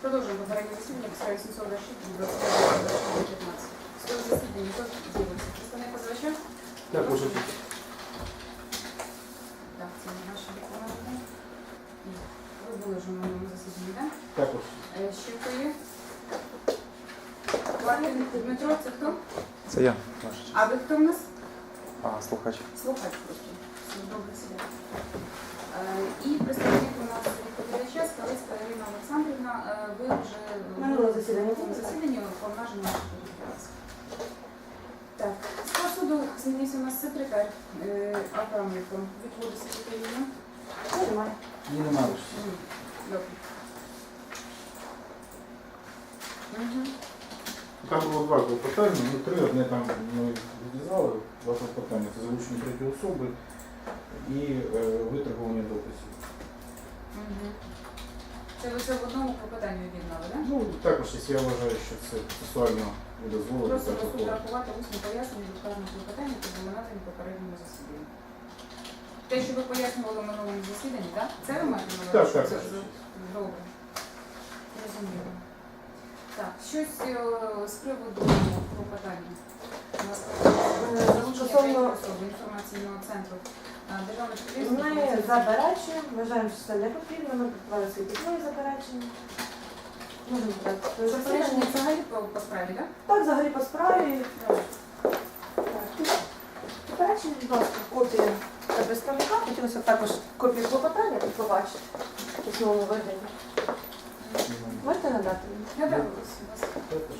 Продовжуємо попереднє засідання писаю 726 15. Судове засідання хто з'явився? Представник позивача? Так, може тут. Так, це не наші документи. Ні. Ви були вже на моєму засіданні, так? Також. Е, Ще хто є? Варкін Дмитро, це хто? Це я. А ви хто в нас? А, слухач. Слухач просто. Добре себе. Е, І представник у нас відповідача Скалицька Ірина Олександрівна. Е, Ви вже Минулого засідання. на засіданні повноважені. Так, склад суду змінився у нас секретар е, Абраменко. Відводи секретаріна. Немає. Її немає. Добре. Мгм. Там було два клопотання, ну три, одне там ми відв'язали, два клопотання. Це залучення третьої особи і е, витребування дописів. Мгм. Це ви це в одному клопотанні об'єднали, так? Ну, також, якщо я вважаю, що це процесуально не дозволено. Просто так, суд рахувати усні пояснення від кожного клопотання, які були надані в попередньому засіданні. Те, що ви пояснювали в минулому засіданні, так? Це ви маєте на увазі? Так, так, це так. з- Добре. Розуміло. Так, щось е, з приводу клопотання. У нас Е, залучення стосовно- третьої особи інформаційного центру Ми заперечуємо, вважаємо, що це не потрібно, ми підтримали свої підтримали заперечення. Можемо так. Заперечення взагалі по, по справі, так? Так, взагалі по справі. Заперечення, будь ласка, копія та представника. Хотілося б також копію клопотання тут побачити в письмовому виданні. Можете надати мені? Я дам вас. вас.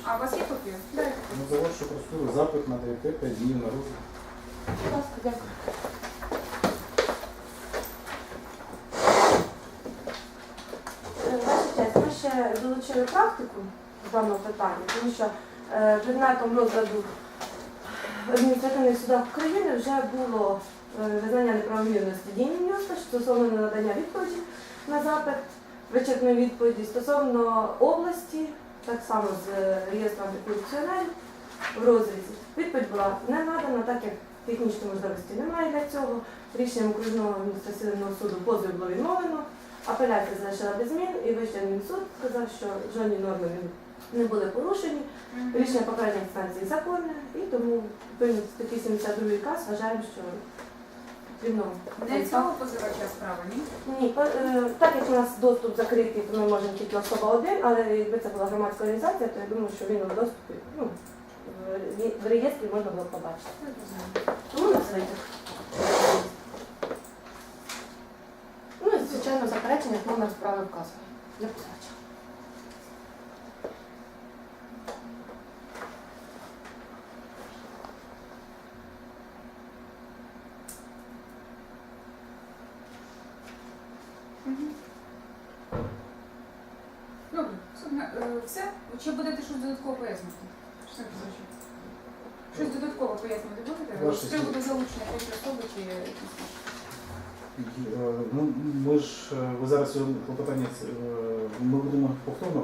А у вас є копія? Дайте Ну, копію. за вашу процедуру запит на ДТ 5 днів на розгляд. Будь ласка, дякую. Е, Ваша честь, ми ще долучили практику в даному питанні, тому що е, предметом розгляду адміністративних судах України вже було е, визнання неправомірності дій міністра стосовно надання відповіді на запит, вичерпної відповіді стосовно області, так само з е, реєстром антикорупціонерів в розрізі. Відповідь була не надана, так як технічної можливості немає для цього. Рішенням окружного адміністративного суду позов було відмовлено. Апеляція залишила без змін і Вищий адмінсуд сказав, що жодні норми не- були порушені. Рішення попередньої інстанції законне, і тому відповідно статті 72 КАС вважаємо, що потрібно. Не цього позивача справа, ні? Ні, по- е, так як у нас доступ закритий, то ми можемо тільки особа один, але якби це була громадська організація, то я думаю, що він у доступі ну, в ре- в реєстрі можна було побачити. Тому у нас витяг. Ну і звичайно заперечення номер справи вказує. Для позивача. Мгм. Добре, суд на- е, все? Чи будете щось додатково пояснити? Що позивачу? Щось додатково пояснити будете? Ваше З приводу залучення третьої особи чи якісь інші? Е, Ну, ми ж, е, ви зараз його клопотання, е, ми будемо повторно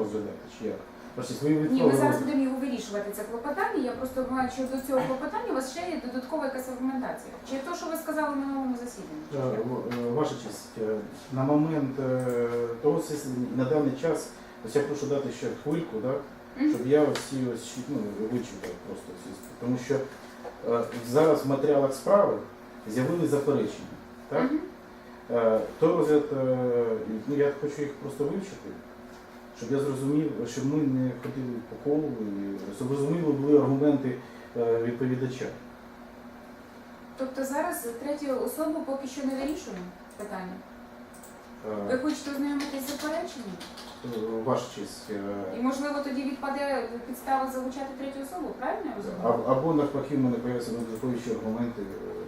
ви Ні, ми зараз будемо його вирішувати, це клопотання. Я просто маю, що до цього клопотання у вас ще є додаткова якась аргументація. Чи то, що ви сказали в минулому засіданні? Е, е, Ваша честь, е, на момент того на даний час, ось я прошу дати ще хвильку, да, щоб я ці ось ну, вичитав просто ці. Тому що зараз в матеріалах справи з'явились заперечення. Так? Той розгляд, ну я хочу їх просто вивчити, щоб я зрозумів, щоб ми не ходили по колу, і щоб зрозуміли були аргументи е, відповідача. Тобто зараз третю особу поки що не вирішуємо питання. Ви Е, хочете ознайомитись з запереченням? е, Ваша честь. е, І можливо тоді відпаде підстава залучати третю особу, правильно я розумію? А- Або навпаки, в мене появляться додаткові аргументи. е, ще.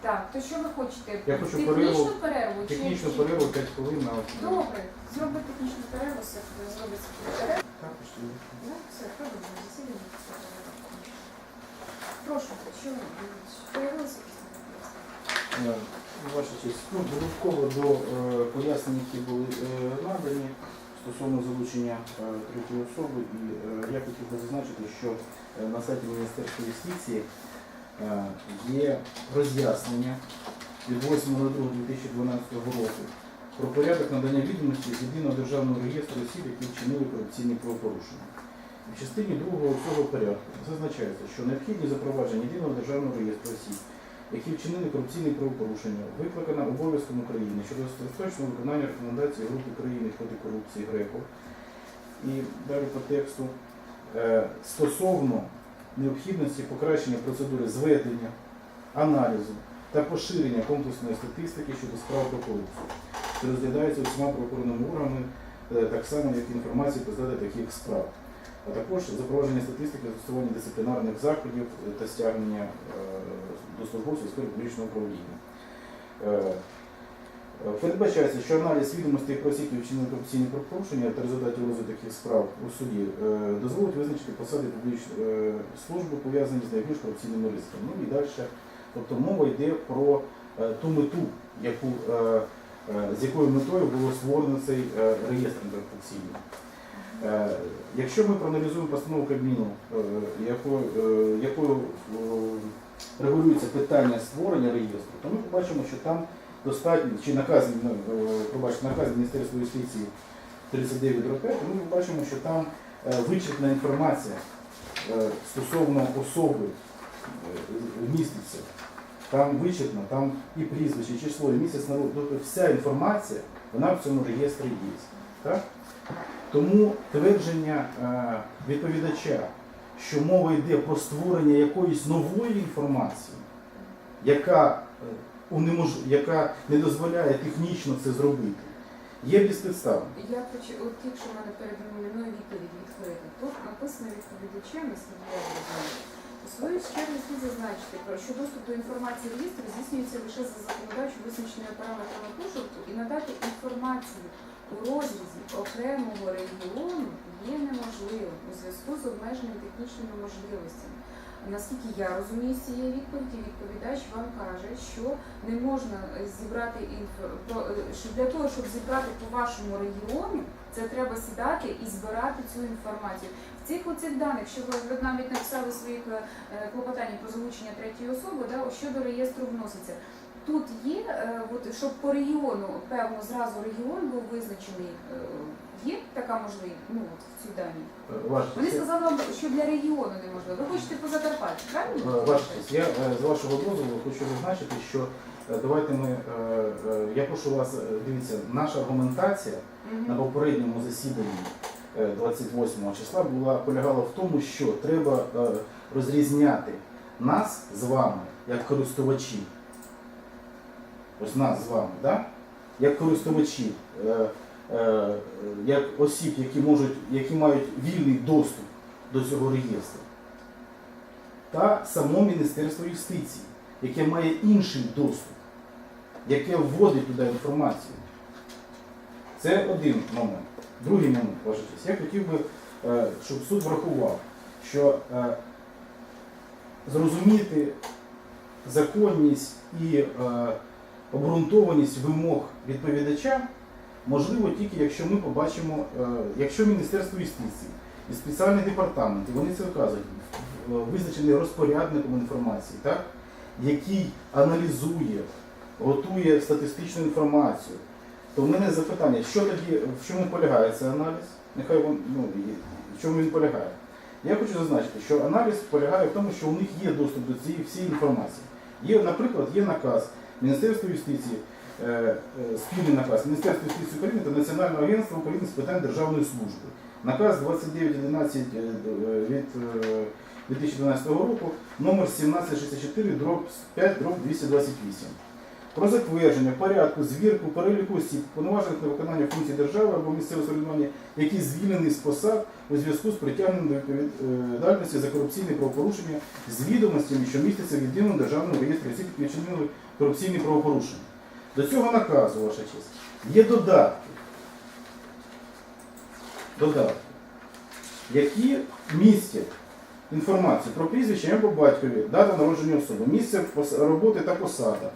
Так, то що ви хочете? Я хочу технічну перерву- перерву? чи- Технічну чи- перерву 5 хвилин на Добре, зробити технічну перерву, все, зробити перерву. Також. Ну, все, продовжуємо засідання. Прошу, що ви появилися? Е, Ваша честь, ну, додатково до е, пояснень, які були е, надані стосовно залучення е, третьої особи, і е, я хотів би зазначити, що е, на сайті Міністерства юстиції є роз'яснення від 8.02.2012 року про порядок надання відомості з єдиного державного реєстру осіб, які вчинили корупційні правопорушення. В частині другого цього порядку зазначається, що необхідність запровадження єдиного державного реєстру осіб, які вчинили корупційні правопорушення, викликана обов'язком України щодо остаточного виконання рекомендацій групи країни проти корупції ГРЕКО. І далі по тексту е, стосовно необхідності покращення процедури зведення, аналізу та поширення комплексної статистики щодо справ про корупцію, що розглядається усіма правоохоронними органами, е, так само як інформація про розгляди таких справ, а також запровадження статистики застосування дисциплінарних заходів е, та стягнення е, до службовців сфери публічного управління. Е, Передбачається, що аналіз відомостей про осіб, які вчинили корупційні правопорушення та результатів розгляду таких справ у суді е, дозволить визначити посади публічної е, служби, пов'язані з найбільш корупційними ризиками. Ну і далі. Тобто мова йде про ту мету, яку, з якою метою було створено цей реєстр антикорупційний. Е, Якщо ми проаналізуємо постанову Кабміну, якою, регулюється питання створення реєстру, то ми побачимо, що там достатньо, чи наказ, ну, е, пробачте, наказ Міністерства юстиції 39 5, ми побачимо, що там е, вичерпна інформація е, стосовно особи міститься. Там вичерпно, там і прізвище, і число, і місяць народу. Тобто вся інформація, вона в цьому реєстрі є. Так? Тому твердження відповідача, що мова йде про створення якоїсь нової інформації, яка, унемож... яка не дозволяє технічно це зробити, є безпідставним. Я хочу, от якщо в мене перед мною відповідь відкрита, тут написано відповідачем, я. У свою чергу слід зазначити, що доступ до інформації реєстру здійснюється лише за законодавчо визначеними параметрами пошуку і надати інформацію у розрізі окремого регіону є неможливим у зв'язку з обмеженими технічними можливостями. Наскільки я розумію з цієї відповіді, відповідач вам каже, що не можна е, зібрати інфо е, що для того, щоб зібрати по вашому регіону, це треба сідати і збирати цю інформацію. В цих оцих даних, що ви навіть написали своїх клопотань про залучення третьої особи, да, щодо що до реєстру вноситься. Тут є, е, от, щоб по регіону, певно, зразу регіон був визначений, е, є така можливість, ну, от, в цій дані. Е, Ваша Вони честь, сказали, вам, що для регіону неможливо. Ви хочете по Закарпаттю, правильно? ваша честь, я з вашого дозволу хочу зазначити, що давайте ми, я прошу вас, дивіться, наша аргументація Мгм. на попередньому засіданні е, 28 числа була полягала в тому, що треба розрізняти нас з вами як користувачів. Ось нас з вами, да? як користувачів, е, е, як осіб, які можуть, які мають вільний доступ до цього реєстру. Та само Міністерство юстиції, яке має інший доступ, яке вводить туди інформацію. Це один момент. Другий момент, ваша честь. Я хотів би, е, щоб суд врахував, що е, зрозуміти законність і е, обґрунтованість вимог відповідача можливо тільки якщо ми побачимо, е, якщо Міністерство юстиції і спеціальний департамент, і вони це вказують, е, визначений розпорядником інформації, так, який аналізує, готує статистичну інформацію, то в мене запитання, що тоді, в чому полягає цей аналіз? Нехай він, ну, в чому він полягає? Я хочу зазначити, що аналіз полягає в тому, що у них є доступ до цієї всієї інформації. Є, наприклад, є наказ Міністерства юстиції, е, е, спільний наказ Міністерства юстиції України та Національного агентства України з питань державної служби. Наказ 2911 е, від е, 2012 року, номер 1764, дроб 5, дроб 228 про затвердження порядку звірку переліку осіб, повноважених на виконання функцій держави або місцевого самоврядування, які звільнені з посад у зв'язку з притягненням до відповідальності за корупційне правопорушення з відомостями, що містяться в єдиному державному реєстрі осіб, які вчинили корупційні правопорушення. До цього наказу, ваша честь, є додатки, додатки, які містять інформацію про прізвище по батькові, дата народження особи, місце роботи та посада.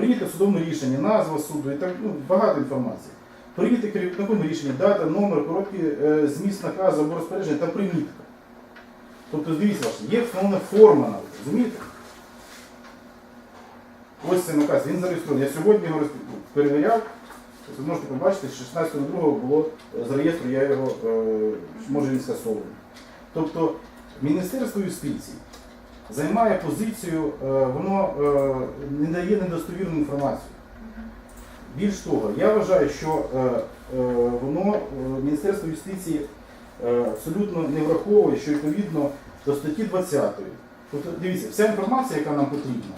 Прийняте судове рішення, назва суду і так ну, багато інформації. Прийняте керівником рішення, дата, номер, короткий е, зміст наказу або розпорядження та примітка. Тобто, дивіться, є встановлена форма навіть, розумієте? Ось цей наказ, він зареєстрований. Я сьогодні його перевіряв, Ви можете побачити, що 16.02 було е, з реєстру, я його е, може він скасований. Тобто Міністерство юстиції займає позицію, е, воно е, не дає недостовірну інформацію. Більш того, я вважаю, що е, воно, Міністерство юстиції абсолютно не враховує, що відповідно до статті 20. Тобто, дивіться, вся інформація, яка нам потрібна,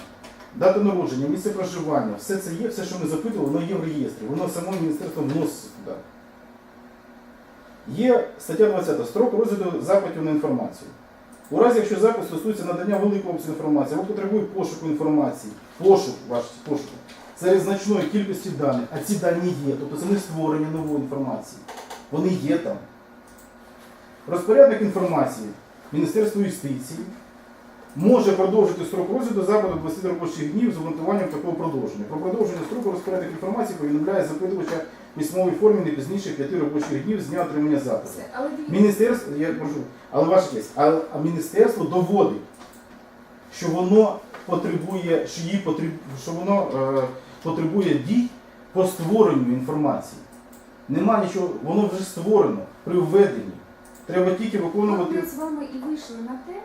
дата народження, місце проживання, все це є, все, що ми запитували, воно є в реєстрі, воно само міністерство вноситься туди. Є стаття 20, строк розгляду запитів на інформацію. У разі, якщо запит стосується надання великого обсягу інформації або потребує пошуку інформації, пошук, ваш пошуку, серед значної кількості даних, а ці дані є, тобто це не створення нової інформації. Вони є там. Розпорядник інформації Міністерства юстиції може продовжити строк розгляду запиту 20 робочих днів з обґрунтуванням такого продовження. Про продовження строку розпорядник інформації повідомляє запитувача в письмовій формі не пізніше 5 робочих днів з дня отримання запиту. Міністерство, я прошу, але ваша честь, а, а міністерство доводить, що воно потребує, що її потреб, що воно е, потребує дій по створенню інформації. Нема нічого, воно вже створено при введенні. Треба тільки виконувати. ми з вами і вийшли на те,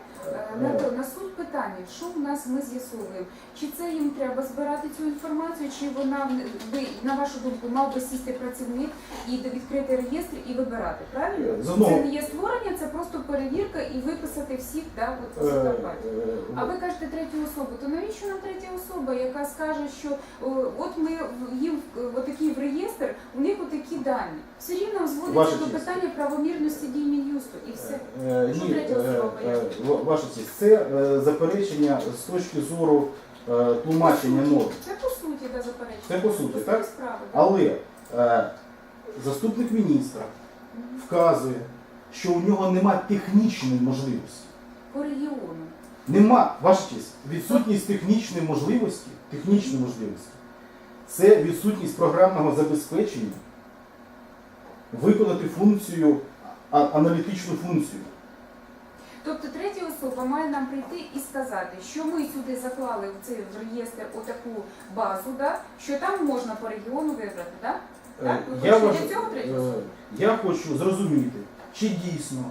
на, на суть питання, що в нас ми з'ясовуємо. Чи це їм треба збирати цю інформацію, чи вона ви, на вашу думку, мав би сісти працівник і відкрити реєстр і вибирати, правильно? З Це не є створення, це просто перевірка і виписати всіх да, от, Е, е, А ви кажете третю особу, то навіщо нам третя особа, яка скаже, що о, от ми їм отакий в реєстр, у них отакі дані. Все рівно зводиться Ваша до честь. питання правомірності дій Мін'юсту і все. Е, Що Ні, третя е, особа е? Ва- ваша честь, це е, заперечення з точки зору е, тлумачення норм. Це по суті да, заперечення. Це по суті, так? Справи, да. Але е, заступник міністра вказує, що у нього нема технічної можливості. По регіону. Нема, ваша честь, відсутність технічної можливості, технічної можливості, це відсутність програмного забезпечення виконати функцію, а- аналітичну функцію. Тобто третя особа має нам прийти і сказати, що ми сюди заклали в цей в реєстр отаку базу, да, що там можна по регіону вибрати, да? Так, ви Е, Я, хочете цього третю е, я хочу зрозуміти, чи дійсно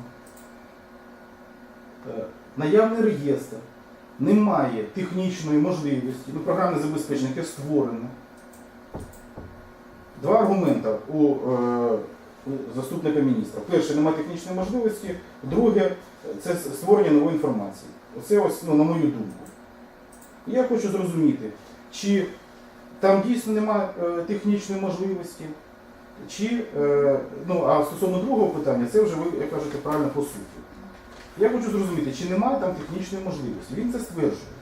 е, наявний реєстр не має технічної можливості, ну, програмне забезпечення, яке створено. Два аргументи у, е, у заступника міністра. Перше, немає технічної можливості. Друге, це створення нової інформації. Оце ось, ну, на мою думку. Я хочу зрозуміти, чи там дійсно немає е, технічної можливості, чи, е, ну, а стосовно другого питання, це вже ви як кажете правильно по суті. Я хочу зрозуміти, чи немає там технічної можливості. Він це стверджує.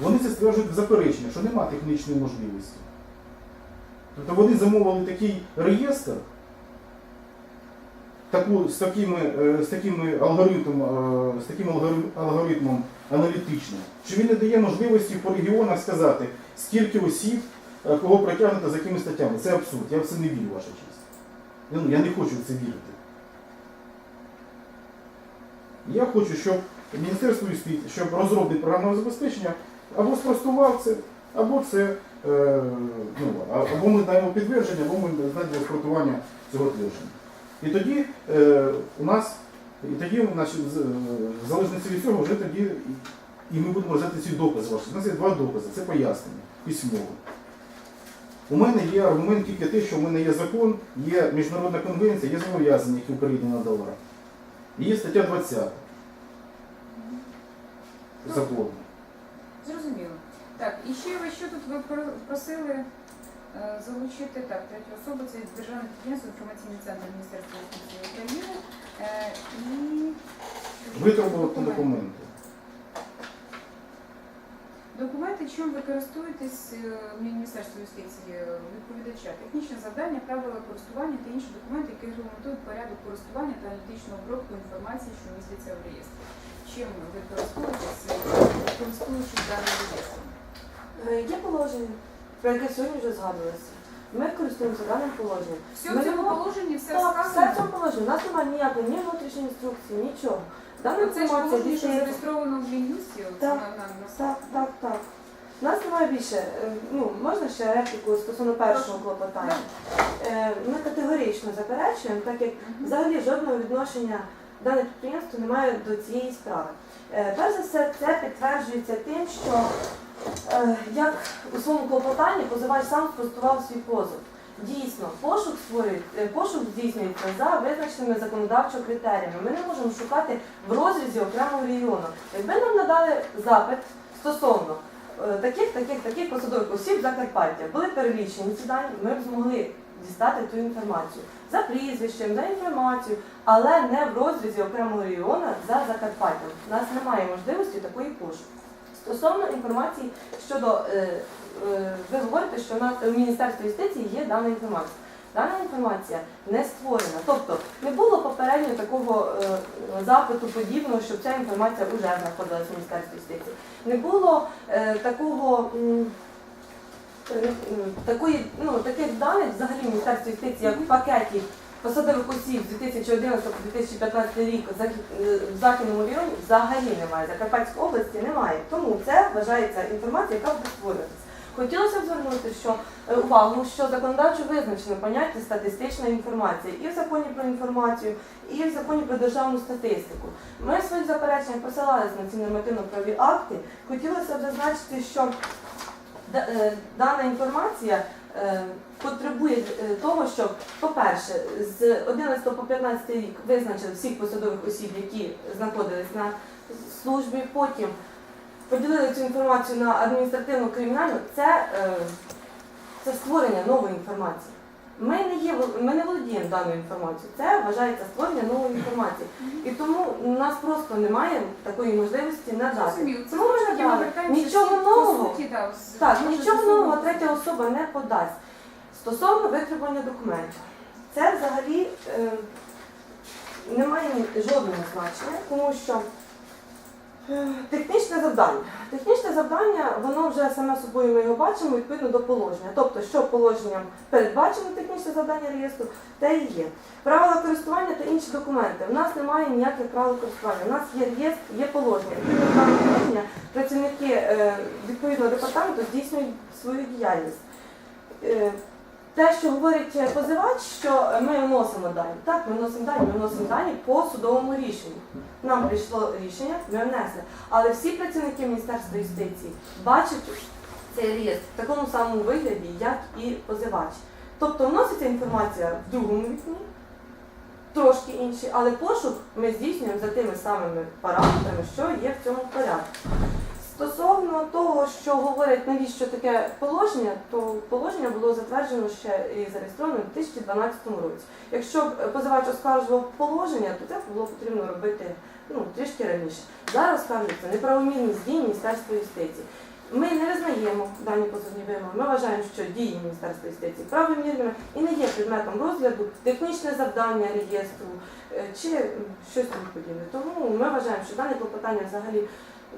Вони це стверджують в заперечення, що немає технічної можливості. Тобто вони замовили такий реєстр, таку, з, такими, е, з, такими алгоритмом, е, з таким алгоритмом аналітичним, що він не дає можливості по регіонах сказати, скільки осіб, е, кого притягнуто за якими статтями. Це абсурд. Я в це не вірю, ваша честь. Я, ну, я не хочу в це вірити. Я хочу, щоб Міністерство юстиції, щоб розробник програмного забезпечення або спростував це, або це, ну, або ми даємо підтвердження, або ми знайдемо спростування цього твердження. І тоді е, у нас, і тоді значить, в залежності від цього вже тоді і ми будемо розглядати ці докази ваші. У нас є два докази, це пояснення письмове. У мене є аргумент тільки те, що в мене є закон, є міжнародна конвенція, є зобов'язання, які Україна надала. І є стаття 20 закону. Зрозуміло. Так, і ще ви що тут ви про- просили е, залучити так, третю особу, це Державне підприємство інформаційний центр Міністерства юстиції України е, і Витребувати документи. Документи, чим ви користуєтесь е, в юстиції е, відповідача, технічне завдання, правила користування та інші документи, які регламентують порядок користування та аналітичну обробку інформації, що міститься в реєстрі. Чим ви користуєтесь, е, користуючись даним реєстром? Е, Є положення, про яке сьогодні вже згадувалося. Ми користуємося даним положенням. Все Ми в цьому положенні, все Так, все в сказано. цьому положенні. У нас немає ніякої ні внутрішньої інструкції, нічого. Дана Це ж інформація положення, що дійсно. зареєстровано в Мін'юсті, от Так, на, на, на Так, так, так. У нас немає більше. Е, Ну, можна ще репліку стосовно першого клопотання. Е, Ми категорично заперечуємо, так як взагалі жодного відношення дане підприємство не має до цієї справи. Е, Перш за все, це підтверджується тим, що як у своєму клопотанні позивач сам спростував свій позов. Дійсно, пошук створює, е, пошук здійснюється за визначеними законодавчо критеріями. Ми не можемо шукати в розрізі окремого регіону. Якби нам надали запит стосовно е, таких, таких, таких посадових осіб Закарпаття, були перелічені ці дані, ми б змогли дістати ту інформацію за прізвищем, за інформацією, але не в розрізі окремого регіону за Закарпаттям. У нас немає можливості такої пошуку. Стосовно інформації щодо, е, е, ви говорите, що на в Міністерстві юстиції є дана інформація. Дана інформація не створена. Тобто не було попередньо такого е, запиту подібного, щоб ця інформація вже знаходилася в Міністерстві юстиції. Не було такого. Такої, ну, таких даних взагалі в Міністерстві юстиції, як в пакеті посадових осіб з 2011 по 2015 рік в е, Західному районі взагалі немає. Закарпатської області немає. Тому це вважається інформація, яка буде створюватися. Хотілося б звернути що, е, увагу, що законодавчо визначено поняття статистична інформація і в законі про інформацію, і в законі про державну статистику. Ми в своїх запереченнях посилалися на ці нормативно-праві акти. Хотілося б зазначити, що е, дана інформація потребує е, того, щоб, по-перше, з 11 по 15 рік визначили всіх посадових осіб, які знаходились на службі, потім поділили цю інформацію на адміністративну кримінальну. Це, е, це створення нової інформації. Ми не, є, ми не володіємо даною інформацією. Це вважається створення нової інформації. І тому у нас просто немає такої можливості надати. Тому ми надали. Нічого нового. Так, нічого нового третя особа не подасть. Стосовно витребування документів, це взагалі е, не має жодного значення, тому що технічне завдання. Технічне завдання, воно вже саме собою ми його бачимо відповідно до положення. Тобто, що положенням передбачено технічне завдання реєстру, те і є. Правила користування та інші документи. У нас немає ніяких правил користування. У нас є реєстр, є положення. Відповідно положення працівники е, відповідного департаменту здійснюють свою діяльність. Те, що говорить е, позивач, що ми вносимо дані. Так, ми вносимо дані, ми вносимо дані по судовому рішенню. Нам прийшло рішення, ми внесли. Але всі працівники Міністерства юстиції бачать цей реєстр в такому самому вигляді, як і позивач. Тобто вноситься інформація в другому вікні, трошки інші, але пошук ми здійснюємо за тими самими параметрами, що є в цьому порядку. Стосовно того, що говорять, навіщо таке положення, то положення було затверджено ще і зареєстровано у 2012 році. Якщо б позивач оскаржував положення, то це було потрібно робити ну, трішки раніше. Зараз оскаржується неправомірність дій Міністерства юстиції. Ми не визнаємо дані позовні вимоги. Ми вважаємо, що дії Міністерства юстиції правомірними і не є предметом розгляду технічне завдання реєстру е, чи щось тому подібне. Тому ми вважаємо, що дане клопотання взагалі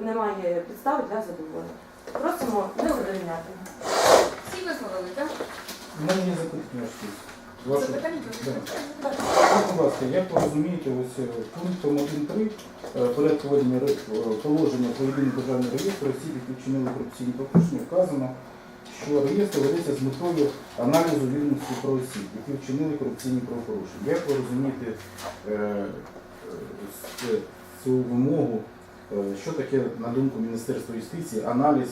немає підстави для задоволення. Просимо не задовольняти. Всі висловили, так? У мене є запитання. Ваше- Запитання? Да. Скажіть, будь ласка, як ви розумієте, ось е, пунктом 1.3 е, порядку ведення ре- е, положення про єдиний державний реєстр осіб, які вчинили корупційні порушення, вказано, що реєстр ведеться з метою аналізу відомості про осіб, які вчинили корупційні правопорушення. Як ви розумієте е, е, з- цю вимогу, е, що таке, на думку Міністерства юстиції, аналіз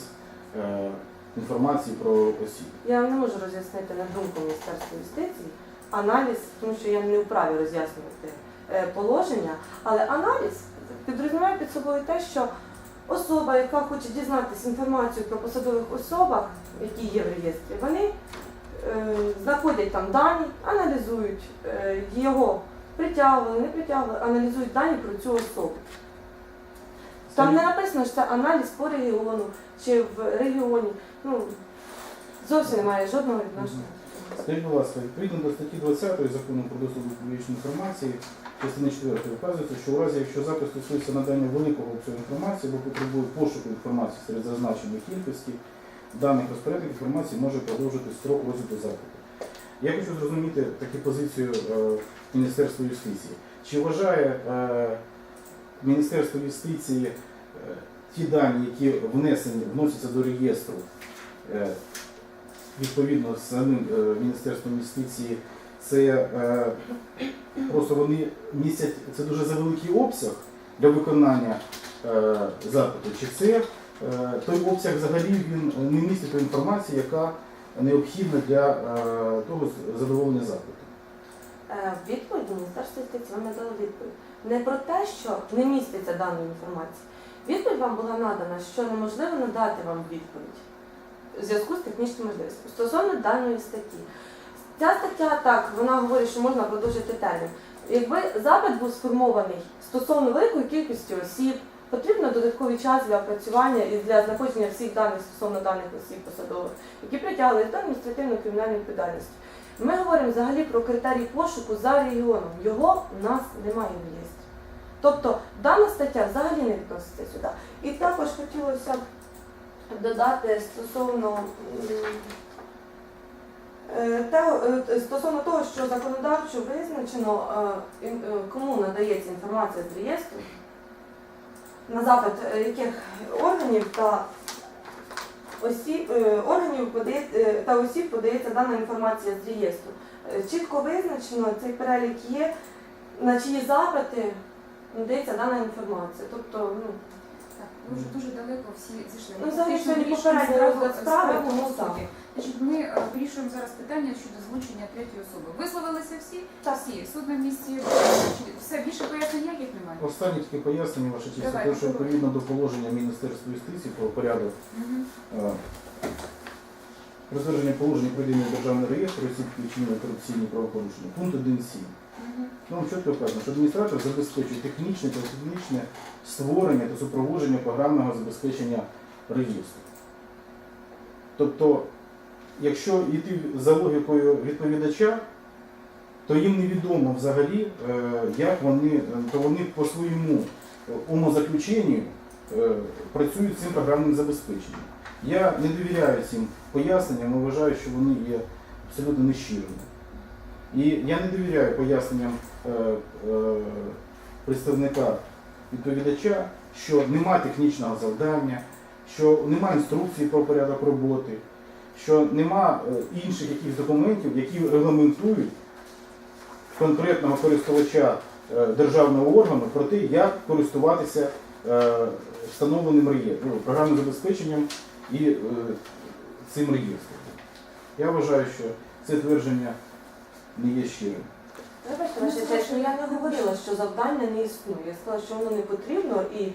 е, інформації про осіб? Я не можу роз'яснити на думку Міністерства юстиції аналіз, тому що я не вправі роз'яснювати е, положення, але аналіз підрозуміває під собою те, що особа, яка хоче дізнатися інформацію про посадових особах, які є в реєстрі, вони е, знаходять там дані, аналізують е, його притягували, не притягували, аналізують дані про цю особу. Там не написано, що це аналіз по регіону чи в регіоні. Ну, зовсім немає жодного відношення. Скажіть, будь ласка, відповідно до статті 20 закону про доступ до публічної інформації, частини 4 вказується, що у разі, якщо запис стосується надання великого обсягу інформації або потребує пошуку інформації серед зазначеної кількості, даних розпорядник інформації може продовжити строк розгляду запиту. Я хочу зрозуміти таку позицію е, Міністерства юстиції. Чи вважає е, Міністерство юстиції, е, ті дані, які внесені, вносяться до реєстру е, відповідно з самим е, Міністерством юстиції, це просто вони містять це дуже завеликий обсяг для виконання запиту. Чи це той обсяг взагалі він не містить ту інформацію, яка необхідна для того задоволення запиту. Відповідь Міністерство юстиції надало відповідь. Не про те, що не міститься даної інформації. Відповідь вам була надана, що неможливо надати вам відповідь в зв'язку з технічними можливостями. Стосовно даної статті. Ця стаття так, вона говорить, що можна продовжити термін. Якби запит був сформований стосовно великої кількості осіб, потрібно додатковий час для опрацювання і для знаходження всіх даних стосовно даних осіб посадових, які притягли до адміністративної кримінальної відповідальності. Ми говоримо взагалі про критерій пошуку за регіоном. Його в нас немає в реєстрі. Тобто дана стаття взагалі не відноситься сюди. І також хотілося б додати стосовно, е, е, стосовно того, що законодавчо визначено, е, кому надається інформація з реєстру, на запит яких органів та осіб, е, органів е, та осіб подається дана інформація з реєстру. Е, Чітко визначено, цей перелік є, на чиї запити надається дана інформація. Тобто, ну, Ви вже дуже далеко всі зійшли. Ну, взагалі, Фактично сьогодні вирішуємо попередній справу- розгляд справи, справу тому по так. суті. Значить, ми е, вирішуємо зараз питання щодо залучення третьої особи. Висловилися всі? Так. Всі. Суд на місці. Все, більше пояснень ніяких немає? Останнє таке пояснення, ваша честь, Давай, те, що попробуй. відповідно до положення Міністерства юстиції про порядок Мгм. е, положення про єдиний державний реєстр осіб, які вчинили корупційні правопорушення. Пункт 1.7. Мгм. Нам чітко вказано, що адміністратор забезпечує технічне та технічне створення та супроводження програмного забезпечення реєстру. Тобто, якщо йти за логікою відповідача, то їм невідомо взагалі, е, як вони, е, то вони по своєму умозаключенню е, працюють з цим програмним забезпеченням. Я не довіряю цим поясненням, і вважаю, що вони є абсолютно нещирими. І я не довіряю поясненням е, е, представника відповідача, що нема технічного завдання, що нема інструкції про порядок роботи, що нема е, інших якихось документів, які регламентують конкретного користувача е, державного органу про те, як користуватися е, встановленим реєстром, ну, програмним забезпеченням і цим реєстром. Я вважаю, що це твердження не є щирим. Вибачте, ну, я не говорила, що завдання не існує. Я сказала, що воно не потрібно і е,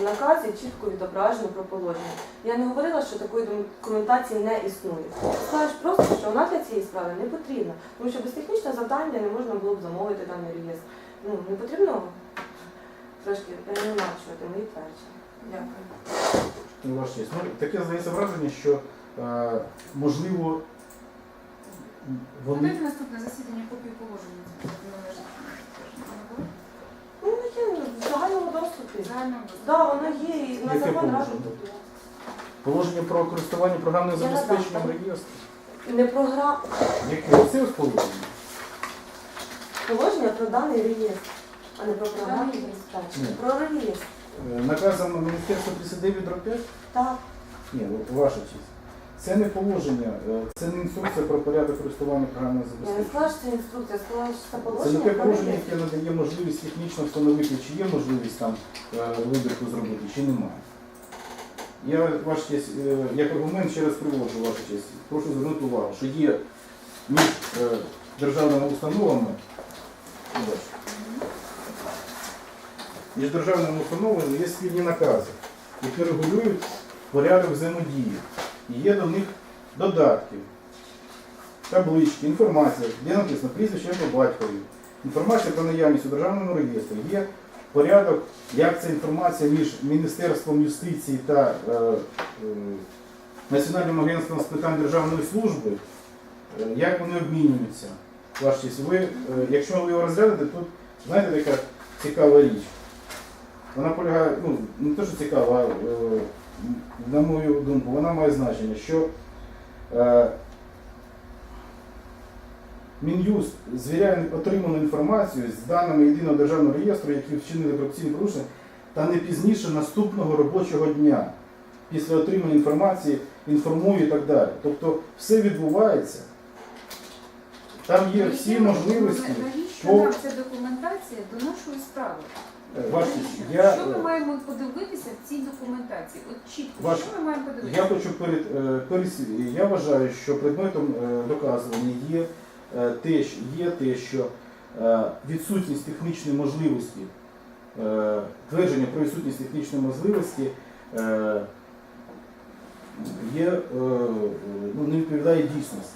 в наказі чітко відображено про положення. Я не говорила, що такої документації не існує. Я сказала ж просто, що вона для цієї справи не потрібна, тому що без технічного завдання не можна було б замовити даний реєстр. Ну, не потрібно трошки переначувати мої твердження. Дякую. Ну. Ну, таке здається враження, що е, можливо вони. Подайте наступне засідання копію положення. Ну, є в загальному доступі. Загально. Так, воно є і на Яке закон положення? разом. Положення про користування програмним Я забезпеченням реєстру. Не програм... Яке оце ось положення? Положення про даний реєстр, а не про програмне Даний забезпечення. Ні. Про реєстр. Е, Наказом Міністерства 39 дроб 5? Так. Ні, от ваша честь. Це не положення, е, це не інструкція про порядок користування програмним Я не що це інструкція, я сказала, що це Це положення. те про положення, яке надає можливість технічно встановити, чи є можливість там е, вибірку зробити, чи немає. Я ваша честь, е, як аргумент ще раз приводжу вашу честь. Прошу звернути увагу, що є між е, державними установами між державними установами є спільні накази, які регулюють порядок взаємодії. Є до них додатки, таблички, інформація, де написано прізвище по батькові, інформація про наявність у державному реєстрі, є порядок, як ця інформація між Міністерством юстиції та е, е, Національним агентством з питань державної служби, е, як вони обмінюються. Ви, е, якщо ви його розглянете, тут знаєте така цікава річ. Вона полягає, ну, не те, що цікава, а е, на мою думку, вона має значення, що е, Мін'юст звіряє отриману інформацію з даними єдиного державного реєстру, які вчинили корупційні порушення, та не пізніше наступного робочого дня. Після отримання інформації інформую і так далі. Тобто все відбувається. Там є всі можливості. Навіщо по- нам ця документація до нашої справи? Е, я, що ми е, маємо подивитися в цій документації? От чітко, Ваш- що ми маємо подивитися? Я хочу перед е, Я вважаю, що предметом е, доказування є е, те, що є те, що е, відсутність технічної можливості, е, твердження про відсутність технічної можливості е, є, е, ну, не відповідає дійсності.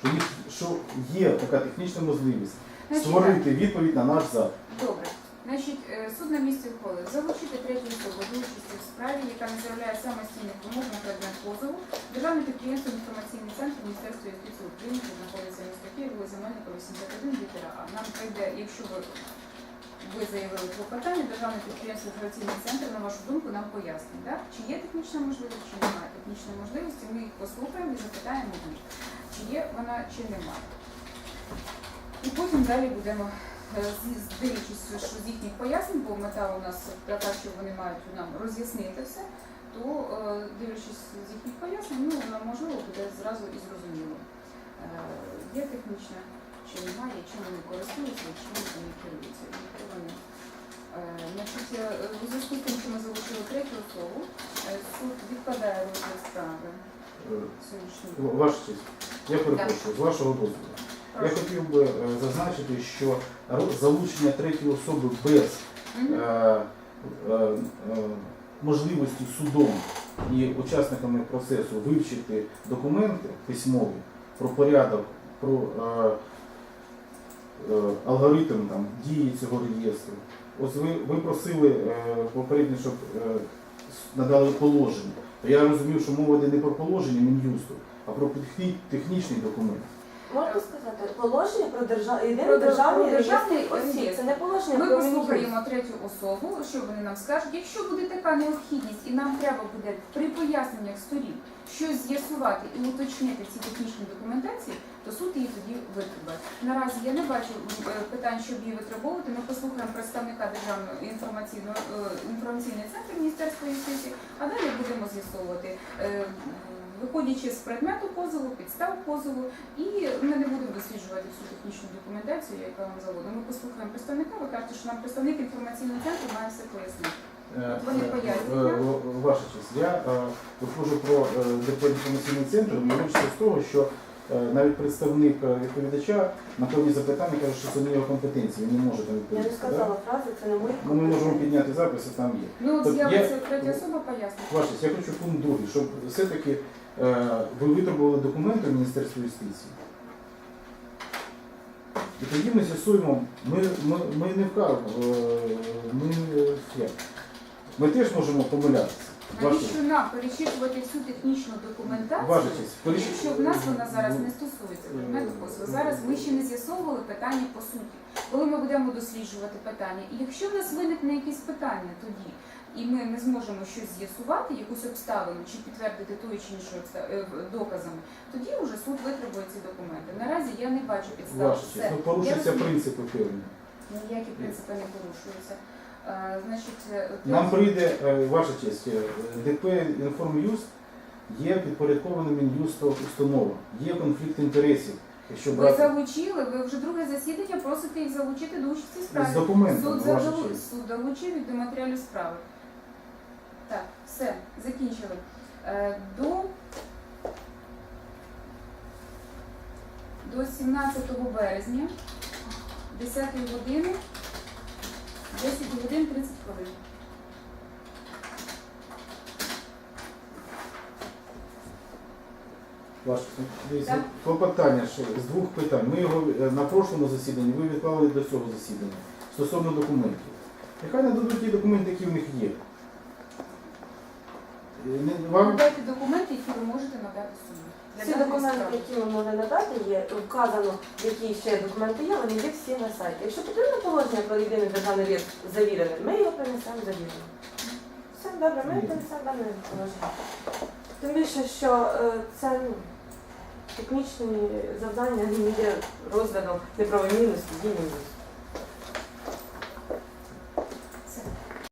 Що, їх, що є така технічна можливість Значить, створити відповідь на наш запит. Добре. Значить, е, суд на місці ухвалив залучити третю особу до участі в справі, яка не заявляє самостійних вимог на предмет позову, Державне підприємство інформаційний центр Міністерства юстиції України, що знаходиться в місті Київ, вулиця Мельника, 81, літера А. Нам прийде, якщо ви, ви заявили клопотання, Державне підприємство інформаційний центр, на вашу думку, нам пояснить, да? чи є технічна можливість, чи немає технічної можливості, ми їх послухаємо і запитаємо чи є вона, чи немає. І потім далі будемо, дивлячись, що з їхніх пояснень, бо мета у нас така, що вони мають нам роз'яснити все, то е, дивлячись з їхніх пояснень, ну можливо буде зразу і зрозуміло. Е, Є технічна чи немає, чим вони користуються, чим вони керуються. Е, е, у зв'язку з тим, що ми залишили третю особу, е, суд відкладає розгляд справи Е. Ваша честь, я перепрошую, з вашого дозволу. Я хотів би е, зазначити, що залучення третьої особи без е, е, можливості судом і учасниками процесу вивчити документи письмові про порядок, про алгоритм там, дії цього реєстру. Ось ви, ви просили попередньо, щоб надали положення. Я розумів, що мова йде не про положення Мін'юсту, а про технічний документ. Можна сказати, положення про держав... Про єдиний державний державний реєстр осіб. реєстр. Це не положення Ми про Мін'юст. послухаємо третю особу, що вони нам скажуть. Якщо буде така необхідність, і нам треба буде при поясненнях сторін щось з'ясувати і уточнити ці технічні документації, то суд її тоді витребує. Наразі я не бачу е, питань, щоб її витребовувати. Ми послухаємо представника державного інформаційного е, інформаційний центр Міністерства юстиції, а далі будемо з'ясовувати. е, Виходячи з предмету позову, підстав позову, і ми не будемо досліджувати всю технічну документацію, яка вам заводить. Ми послухаємо представника, ви кажете, що нам представник інформаційного центру має все пояснити. Е, е, е, Ваша честь, я виходжу про ДП інформаційний центр, вирішую з того, що навіть представник відповідача на певні запитання каже, що це не його компетенції, він не може там Я не сказала фрази, це не мої Ну, ми можемо підняти записи, там є. Ну от з'явиться третя особа пояснить. Ваша честь, я хочу пункт другий, щоб все-таки ви витребували документи в Міністерства юстиції. І тоді ми з'ясуємо, ми, ми, ми не вкажемо, ми, е, ми теж можемо помилятися. Навіщо нам перечитувати всю технічну документацію? Ваша честь, Якщо в нас вона зараз не стосується предмету позову. Зараз ми ще не з'ясовували питання по суті. Коли ми будемо досліджувати питання, і якщо в нас виникне якесь питання тоді, і ми не зможемо щось з'ясувати, якусь обставину чи підтвердити тою чи обста- е, доказами, тоді вже суд витребує ці документи. Наразі я не бачу підстав. Все. честь, ну порушуються принципи певні. Ніякі принципи не порушуються. Е, Значить, е, Нам прийде, ваша честь, ДП «Інформюст» є підпорядкованим Мін'юсту установа, є конфлікт інтересів. Якщо ви брати залучили, ви вже друге засідання просите їх залучити до участі в з документом, Суд, залу- суд долучив їх до матеріалів справи. Так, все, закінчили. Е, До, до 17 березня, 10 години, 10 годин 30 хвилин. Ваше, клопотання що з двох питань. Ми його е, на прошлому засіданні, ви відклали до цього засідання стосовно документів. Нехай нададуть ті документи, які в них є. Не- Вам Надайте документи, які ви можете надати суду. Всі документи, які ми могли надати, є вказано, які ще документи є, вони є всі на сайті. Якщо потрібно положення про єдиний державний реєстр завірене, ми його принесемо завірене. Все добре, ми принесемо дане положення. Тим більше, що е, це ну, технічні завдання не є розглядом неправомірності дій міністра.